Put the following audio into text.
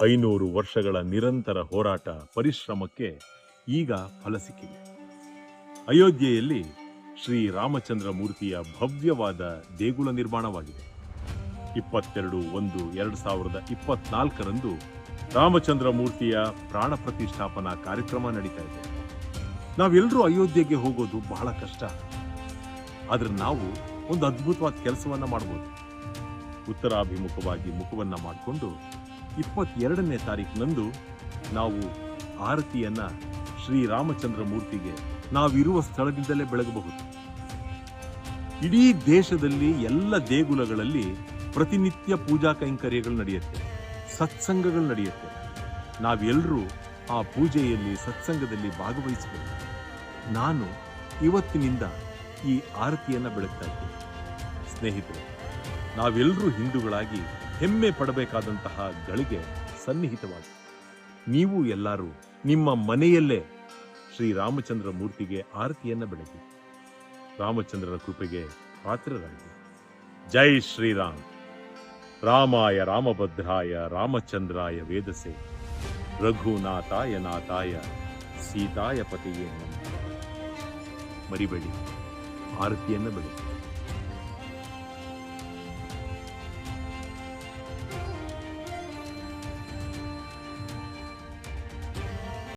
ಐನೂರು ವರ್ಷಗಳ ನಿರಂತರ ಹೋರಾಟ ಪರಿಶ್ರಮಕ್ಕೆ ಈಗ ಫಲ ಸಿಕ್ಕಿದೆ. ಅಯೋಧ್ಯೆಯಲ್ಲಿ ಶ್ರೀ ರಾಮಚಂದ್ರ ಮೂರ್ತಿಯ ಭವ್ಯವಾದ ದೇಗುಲ ನಿರ್ಮಾಣವಾಗಿದೆ. ಇಪ್ಪತ್ತೆರಡು ಒಂದು ಎರಡು ಸಾವಿರದ ಇಪ್ಪತ್ನಾಲ್ಕರಂದು ರಾಮಚಂದ್ರ ಮೂರ್ತಿಯ ಪ್ರಾಣ ಪ್ರತಿಷ್ಠಾಪನಾ ಕಾರ್ಯಕ್ರಮ ನಡೀತಾ ಇದೆ. ನಾವೆಲ್ಲರೂ ಅಯೋಧ್ಯೆಗೆ ಹೋಗೋದು ಬಹಳ ಕಷ್ಟ. ಆದರೆ ನಾವು ಒಂದು ಅದ್ಭುತವಾದ ಕೆಲಸವನ್ನ ಮಾಡಬಹುದು ಉತ್ತರಾಭಿಮುಖವಾಗಿ ಮುಖವನ್ನ ಮಾಡಿಕೊಂಡು ಇಪ್ಪತ್ತೆರಡನೇ ತಾರೀಕಿನಂದು ನಾವು ಆರತಿಯನ್ನ ಶ್ರೀರಾಮಚಂದ್ರ ಮೂರ್ತಿಗೆ ನಾವಿರುವ ಸ್ಥಳದಿಂದಲೇ ಬೆಳಗಬಹುದು. ಇಡೀ ದೇಶದಲ್ಲಿ ಎಲ್ಲ ದೇಗುಲಗಳಲ್ಲಿ ಪ್ರತಿನಿತ್ಯ ಪೂಜಾ ಕೈಂಕರ್ಯಗಳು ನಡೆಯುತ್ತೆ, ಸತ್ಸಂಗಗಳು ನಡೆಯುತ್ತೆ. ನಾವೆಲ್ಲರೂ ಆ ಪೂಜೆಯಲ್ಲಿ, ಸತ್ಸಂಗದಲ್ಲಿ ಭಾಗವಹಿಸಬಹುದು ನಾನು ಇವತ್ತಿನಿಂದ ಈ ಆರತಿಯನ್ನ ಬೆಳಗ್ತಾ ಇದ್ದೇನೆ. ಸ್ನೇಹಿತರೆ ನಾವೆಲ್ಲರೂ ಹಿಂದೂಗಳಾಗಿ ಹೆಮ್ಮೆ ಪಡಬೇಕಾದಂತಹ ಗಳಿಗೆ ಸನ್ನಿಹಿತವಾಗಿ. ನೀವು ಎಲ್ಲರೂ ನಿಮ್ಮ ಮನೆಯಲ್ಲೇ ಶ್ರೀ ರಾಮಚಂದ್ರ ಮೂರ್ತಿಗೆ ಆರತಿಯನ್ನು ಬೆಳಗಿ ರಾಮಚಂದ್ರನ ಕೃಪೆಗೆ ಪಾತ್ರರಾಗಿ. ಜೈ ಶ್ರೀರಾಮ್. ರಾಮಾಯ ರಾಮಭದ್ರಾಯ ರಾಮಚಂದ್ರಾಯ ವೇದಸೆ. ರಘುನಾಥಾಯ ನಾಥಾಯ ಸೀತಾಯ ಪತಿಯೇ ಮರಿಬೇಡಿ, ಆರತಿಯನ್ನು ಬೆಳಗಿ